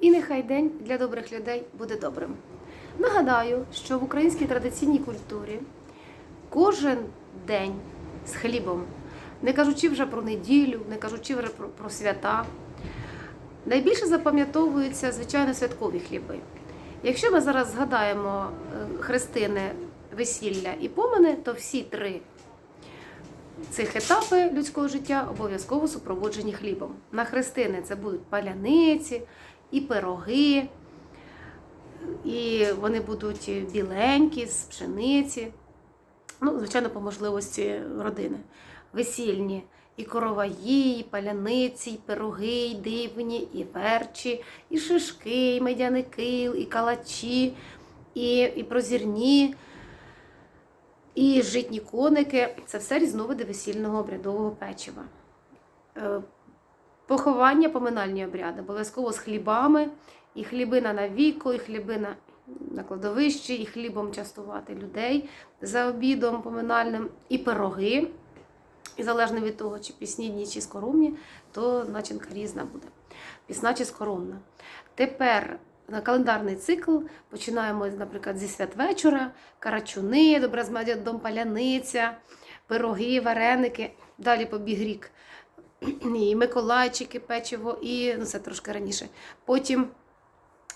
І нехай день для добрих людей буде добрим. Нагадаю, що в українській традиційній культурі кожен день з хлібом, не кажучи вже про неділю, не кажучи вже про, про свята, найбільше запам'ятовуються, звичайно, святкові хліби. Якщо ми зараз згадаємо е, хрестини, весілля і помини, то всі три цих етапи людського життя обов'язково супроводжені хлібом. На хрестини це будуть паляниці і пироги, і вони будуть біленькі з пшениці. Ну, звичайно, по можливості родини. Весільні і короваї, і паляниці, і пироги, і дивні, і верчі, і шишки, і медяники, і калачі, і, і прозірні, і житні коники. Це все різновиди весільного обрядового печива. Поховання, поминальні обряди, обов'язково з хлібами, і хлібина на віко, і хлібина на кладовищі, і хлібом частувати людей за обідом поминальним, і пироги. І залежно від того, чи пісні чи скоромні, то начинка різна буде. Пісна чи скоромна. Тепер на календарний цикл починаємо, наприклад, зі святвечора, карачуни, добра з медом паляниця, пироги, вареники. Далі побіг рік. І Миколайчики, печиво, і ну це трошки раніше. Потім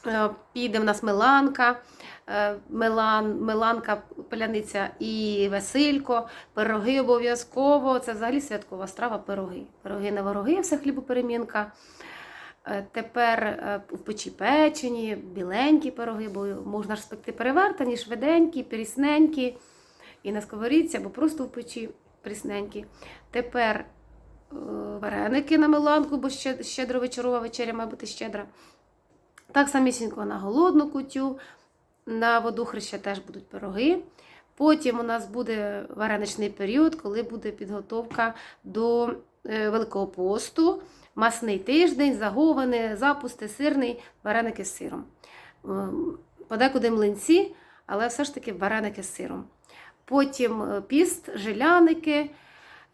е, піде в нас Миланка, е, Милан, Миланка, Паляниця і Василько, пироги обов'язково. Це взагалі святкова страва пироги. Пироги не вороги, все хлібоперемінка. Е, Тепер в печі печені, біленькі пироги, бо можна ж спекти перевертані, швиденькі, прісненькі, і на сковорідці, або просто в печі прісненькі. Тепер вареники на миланку, бо щедро вечорова вечеря має бути щедра. Так самісінько на голодну кутю, на водохреща теж будуть пироги. Потім у нас буде вареничний період, коли буде підготовка до е, Великого посту, масний тиждень, заговане, запусти, сирний, вареники з сиром. Ем, Подекуди млинці, але все ж таки вареники з сиром. Потім е, піст, жиляники, е,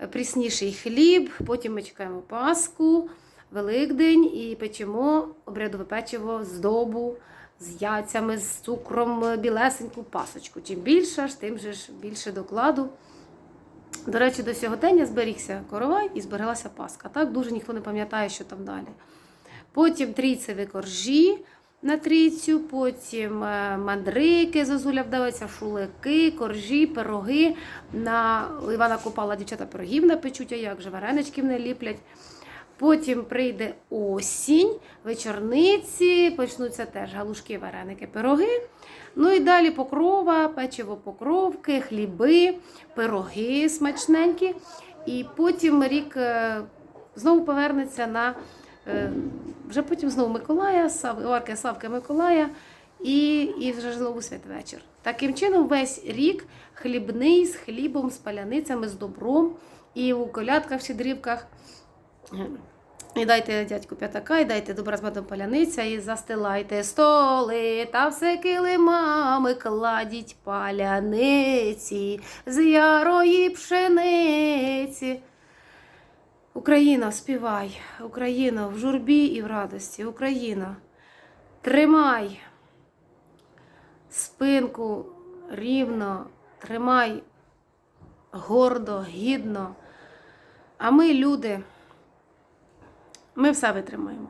прісніший хліб, потім ми чекаємо Пасху, Великдень і печемо обрядове печиво з добу, з яйцями, з цукром, білесеньку пасочку. Чим більше, тим же ж більше докладу. До речі, до сьогодення зберігся коровай і збереглася Пасха. Так дуже ніхто не пам'ятає, що там далі. Потім трійцеві коржі на трійцю, потім е, мандрики, зозуля вдавиться, шулики, коржі, пироги. На Івана Купала дівчата пирогів напечуть, а як же вареничків не ліплять. Потім прийде осінь, вечорниці, почнуться теж галушки, вареники, пироги. Ну і далі покрова, печиво покровки, хліби, пироги смачненькі. І потім рік е, знову повернеться на вже потім знову Миколая, Сав- Орки Миколая і, і вже знову святвечір. Таким чином, весь рік хлібний з хлібом, з паляницями, з добром. І у колядках, в щедрівках. І дайте дядьку п'ятака, і дайте добра з медом паляниця, і застилайте столи, та все килимами кладіть паляниці з ярої пшениці. Україна, співай, Україна в журбі і в радості. Україна, тримай спинку рівно, тримай гордо, гідно. А ми, люди, ми все витримаємо.